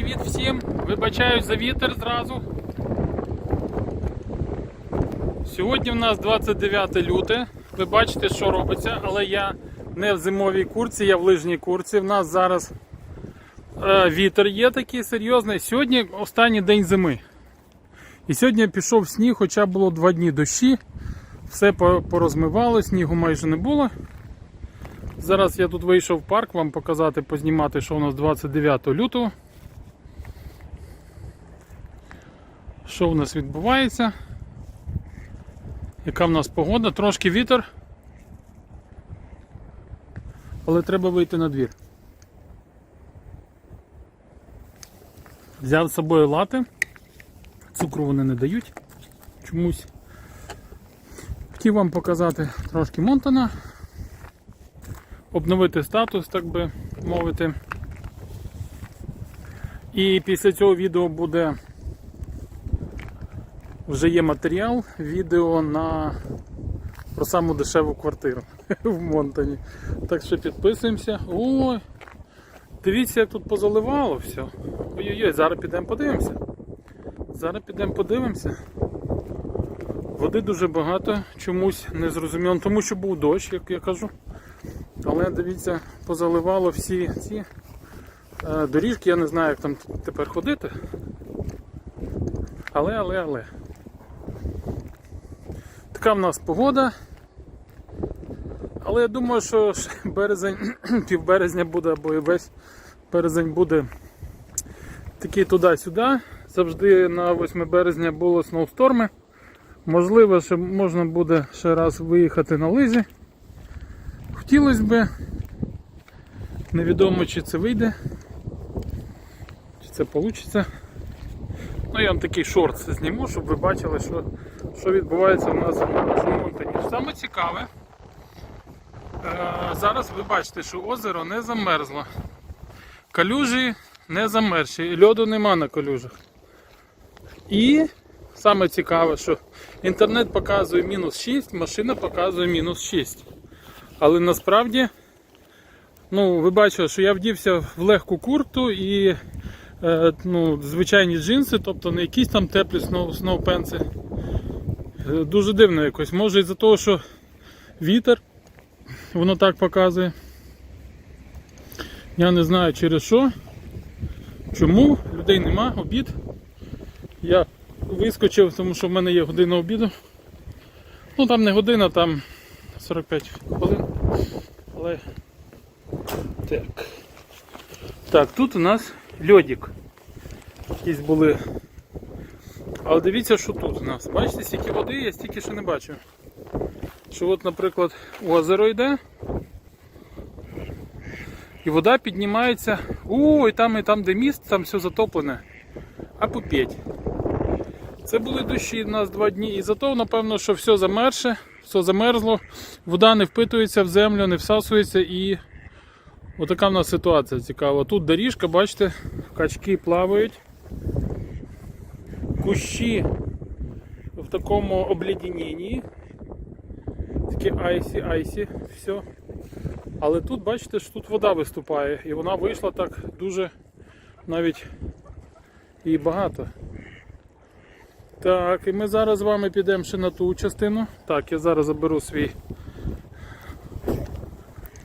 привіт всім! Вибачаюсь за вітер зразу. Сьогодні в нас 29 люте. Ви бачите, що робиться, але я не в зимовій курці, я в лижній курці. В нас зараз е, вітер є такий серйозний. Сьогодні останній день зими. І сьогодні пішов сніг, хоча було два дні дощі. Все порозмивало, снігу майже не було. Зараз я тут вийшов в парк вам показати, познімати, що у нас 29 лютого. Що в нас відбувається? Яка в нас погода? Трошки вітер. Але треба вийти на двір. Взяв з собою лати. Цукру вони не дають чомусь. Хотів вам показати трошки Монтана обновити статус, так би мовити. І після цього відео буде вже є матеріал, відео на про саму дешеву квартиру в Монтані. Так що підписуємося. Ой! Дивіться, як тут позаливало все. Ой-ой-ой, зараз підемо подивимося. Зараз підемо подивимося. Води дуже багато, чомусь не зрозуміло, тому що був дощ, як я кажу. Але дивіться, позаливало всі ці е, доріжки, я не знаю, як там тепер ходити. Але, але, але. Така в нас погода. Але я думаю, що березень, півберезня буде, або і весь березень буде такий туди-сюди. Завжди на 8 березня було сноусторми. Можливо, що можна буде ще раз виїхати на лизі. Хотілося би, невідомо чи це вийде, чи це вийде. Ну, я вам такий шорт зніму, щоб ви бачили, що, що відбувається у нас в Монтані. Саме цікаве, е, зараз ви бачите, що озеро не замерзло. Калюжі не замерзші, льоду нема на калюжах. І саме цікаве, що інтернет показує мінус 6, машина показує мінус 6. Але насправді, ну, ви бачили, що я вдівся в легку курту і е, ну, звичайні джинси, тобто не якісь там теплі сноу, сноупенси. Е, Дуже дивно якось. Може із-за того, що вітер, воно так показує. Я не знаю через що. Чому? Людей нема, обід. Я вискочив, тому що в мене є година обіду. Ну там не година, там 45 хвилин. Але так. Так, тут у нас льодик. Якісь були. Але дивіться, що тут у нас. Бачите, стільки води, я стільки ще не бачу. Що от, наприклад, озеро йде. І вода піднімається. О, і там, і там, де міст, там все затоплене. А попеть. Це були дощі у нас два дні, і зато, напевно, що все замерше, все замерзло, вода не впитується в землю, не всасується і отака в нас ситуація цікава. Тут доріжка, бачите, качки плавають, кущі в такому обледенінні, такі айсі-айсі, все. Але тут бачите, що тут вода виступає, і вона вийшла так дуже навіть і багато. Так, і ми зараз з вами підемо ще на ту частину. Так, я зараз заберу свій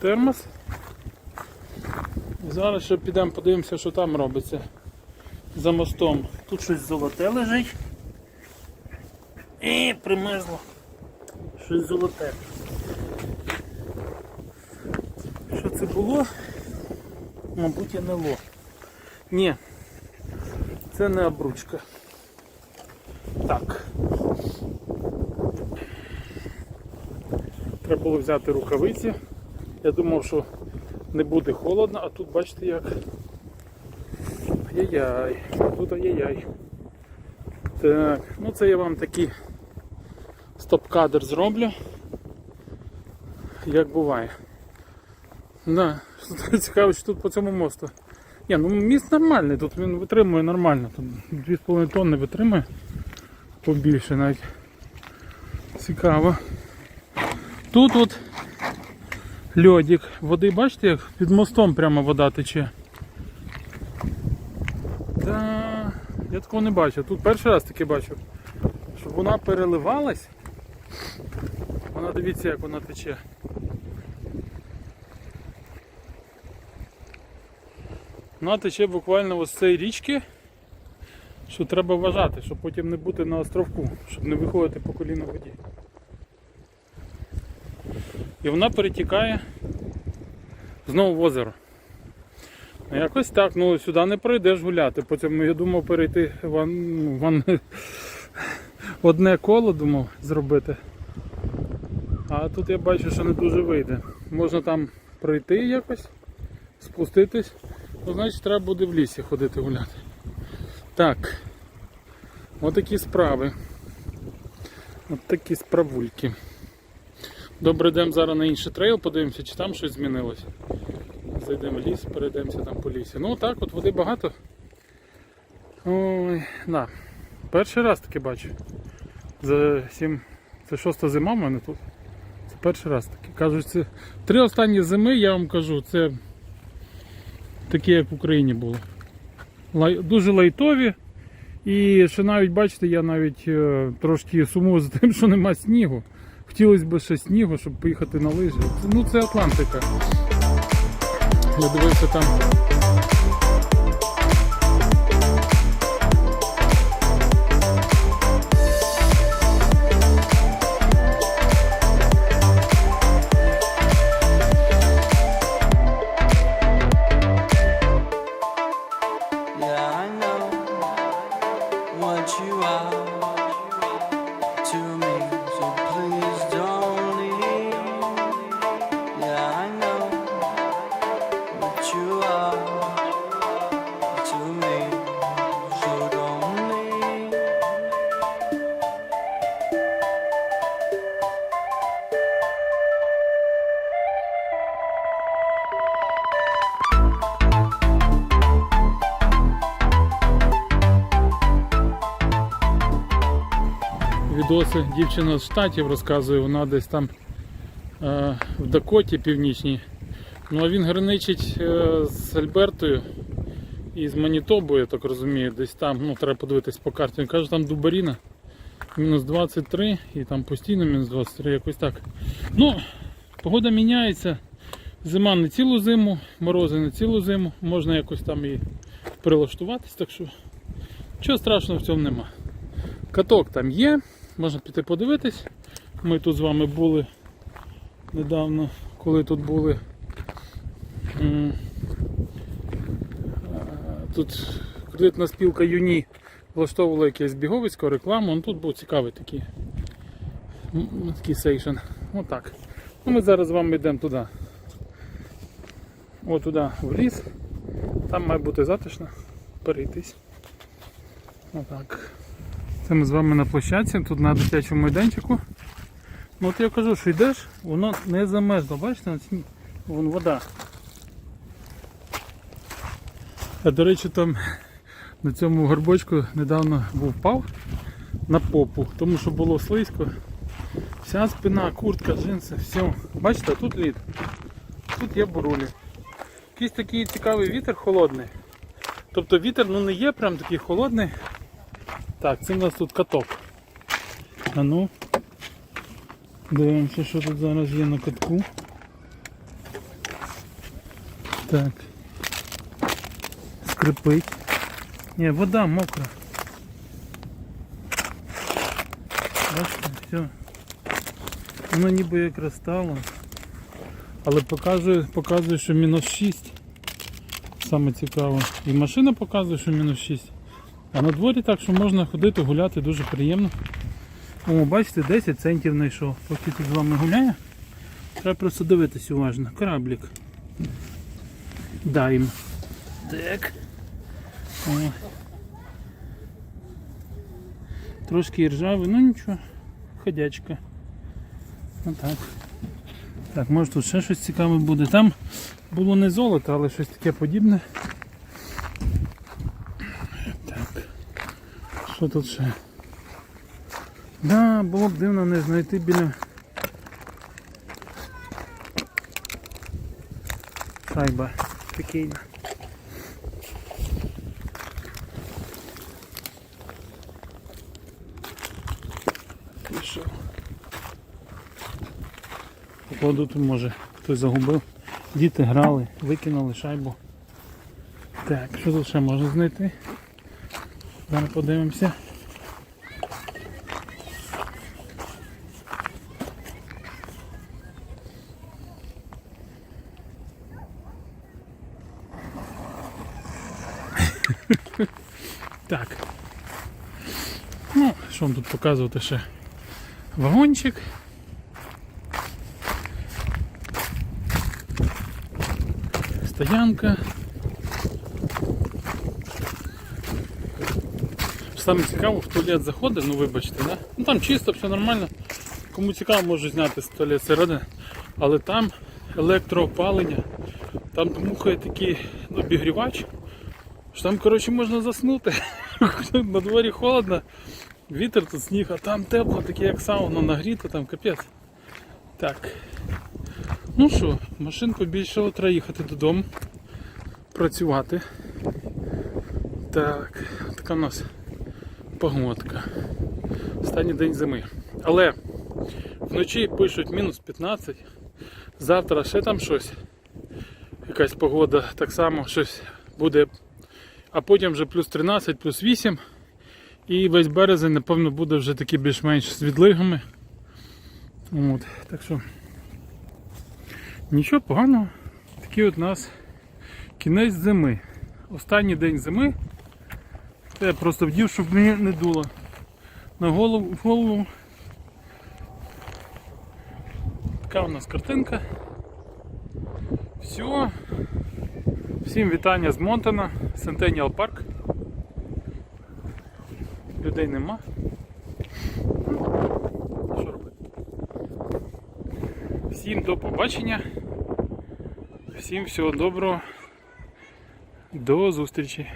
термос. І зараз ще підемо подивимося, що там робиться за мостом. Тут щось золоте лежить. І примерзло. Щось золоте. Що це було? Мабуть, НЛО. Ні, це не обручка. Так. Треба було взяти рукавиці. Я думав, що не буде холодно, а тут бачите як. Ай-яй, тут ай-яй. Так, ну це я вам такий стоп-кадр зроблю. Як буває. Да, цікаво, що тут по цьому мосту. Ні, ну міст нормальний, тут він витримує нормально, тут 2,5 тонни витримує побільше навіть. Цікаво. Тут от льодик. Води, бачите, як під мостом прямо вода тече. Да, я такого не бачив. Тут перший раз таке бачу. Щоб вона переливалась. Вона дивіться, як вона тече. Вона тече буквально ось з цієї річки, що треба вважати, щоб потім не бути на островку, щоб не виходити по коліна в воді. І вона перетікає знову в озеро. Ну, Якось так, ну сюди не пройдеш гуляти. Потім я думав перейти ван, ну, ван, одне коло думав зробити. А тут я бачу, що не дуже вийде. Можна там пройти якось, спуститись, ну значить треба буде в лісі ходити гуляти. Так. Отакі справи. От такі справульки. Добре, йдемо зараз на інший трейл, подивимося, чи там щось змінилось. Зайдемо в ліс, перейдемося там по лісі. Ну так, от води багато. Ой, да. Перший раз таки бачу. За сім. Це шоста зима в мене тут. Це перший раз таки. Кажуть, це три останні зими, я вам кажу, це такі, як в Україні було. Лай... Дуже лайтові. І ще навіть, бачите, я навіть е, трошки сумую за тим, що нема снігу. Хотілося б ще снігу, щоб поїхати на лижі. Ну це Атлантика. Я дивився там. Відоси. Дівчина з штатів розказує, вона десь там е, в Дакоті північній. Ну а він граничить е, з Альбертою і з Манітобою, я так розумію, десь там, ну треба подивитись по карті. Він каже, там Дубаріна мінус 23 і там постійно мінус 23, якось так. Ну, погода міняється. Зима не цілу зиму, морози не цілу зиму, можна якось там і прилаштуватись, так що нічого страшного в цьому нема. Каток там є, можна піти подивитись. Ми тут з вами були недавно, коли тут були. Тут кредитна спілка Юні влаштовувала якесь біговицьку рекламу. Ну, тут був цікавий такий, такий сейшн. Отак. Ну, ми зараз з вами йдемо туди. От туди в ліс. Там має бути затишно перейтись. Отак. Це ми з вами на площадці, тут на дитячому майданчику. Ну от я кажу, що йдеш, воно не замерзло, бачите, вон вода. А до речі, там на цьому горбочку недавно був впав на попу, тому що було слизько. Вся спина, куртка, джинси, все. Бачите, тут лід. Тут є бурулі. Якийсь такий цікавий вітер холодний. Тобто вітер ну не є прям такий холодний. Так, це в нас тут каток. А ну. Дивимося, що тут зараз є на катку. Так. Скрипить. Ні, вода мокра. Бачите, все. Воно ніби як розстало. Але показує, показує, що мінус 6. Саме цікаво. І машина показує, що мінус 6. А на дворі так, що можна ходити, гуляти дуже приємно. О, бачите, 10 центів знайшов. Поки тут з вами гуляє. Треба просто дивитись уважно. Кораблік. Дайм. Так. О. Трошки іржавий, ну нічого. Ходячка. Отак. Так, може тут ще щось цікаве буде. Там було не золото, але щось таке подібне. що тут ще? Да, було б дивно не знайти біля шайба Такий. Пішов. Покладу тут може хтось загубив. Діти грали, викинули шайбу. Так, що тут ще можна знайти? Зараз подивимося. Так. Ну, що вам тут показувати ще? Вагончик. Стоянка. Саме цікаво, в туалет заходить, ну вибачте, да? Ну там чисто, все нормально. Кому цікаво, може зняти з туалет середини. Але там електроопалення, там дмухає такий обігрівач, що там, коротше, можна заснути. На дворі холодно, вітер тут сніг, а там тепло, таке як сауна нагріто, там капець. Так. Ну що, машинку більше треба їхати додому. Працювати. Так, така у нас погодка. Останній день зими. Але вночі пишуть мінус 15. Завтра ще там щось. Якась погода так само щось буде. А потім вже плюс 13, плюс 8. І весь березень, напевно, буде вже такий більш-менш з відлигами. От, так що нічого поганого. Такий от у нас кінець зими. Останній день зими. Це я просто вдів, щоб мені не дуло. На голову, в голову. Така у нас картинка. Все. Всім вітання з Монтана, Centennial Park. Людей нема. Що робити? Всім до побачення. Всім всього доброго. До зустрічі.